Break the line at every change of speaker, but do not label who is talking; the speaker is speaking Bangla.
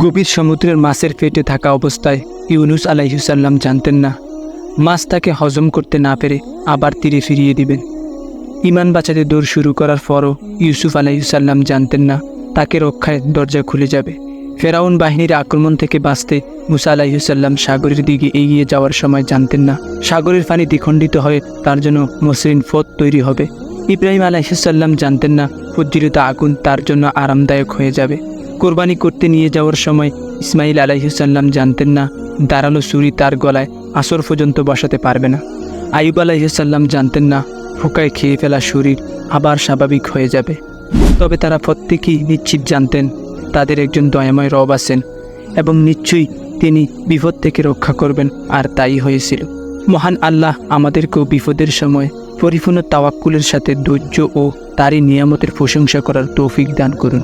গভীর সমুদ্রের মাছের পেটে থাকা অবস্থায় ইউনুস আলাইহুসাল্লাম জানতেন না। মাছ তাকে হজম করতে না পেরে আবার তীরে ফিরিয়ে দিবেন। ইমান বাঁচাতে দৌড় শুরু করার পরও ইউসুফ আলাইহুসাল্লাম জানতেন না, তাকে রক্ষায় দরজা খুলে যাবে। ফেরাউন বাহিনীর আক্রমণ থেকে বাঁচতে মুসা আলাইহুসাল্লাম সাগরের দিকে এগিয়ে যাওয়ার সময় জানতেন না। সাগরের পানি দ্বিখণ্ডিত হয়ে তার জন্য মসৃণ ফত তৈরি হবে। ইব্রাহিম আলাইহুসাল্লাম জানতেন না প্রজ্বলিত আগুন তার জন্য আরামদায়ক হয়ে যাবে। কোরবানি করতে নিয়ে যাওয়ার সময় ইসমাইল আলাইহুসাল্লাম জানতেন না দাঁড়ানো ছুরি তার গলায়, আসর পর্যন্ত বসাতে পারবে না। আইব আলাইসাল্লাম জানতেন না ফুকায় খেয়ে ফেলা শরীর আবার স্বাভাবিক হয়ে যাবে। তবে তারা প্রত্যেকেই নিশ্চিত জানতেন, তাদের একজন দয়াময় রব আছেন এবং নিশ্চয়ই তিনি বিপদ থেকে রক্ষা করবেন, আর তাই হয়েছিল। মহান আল্লাহ আমাদেরকেও বিপদের সময় পরিপূর্ণ তাওয়াক্কুলের সাথে ধৈর্য ও তারই নিয়ামতের প্রশংসা করার তৌফিক দান করুন।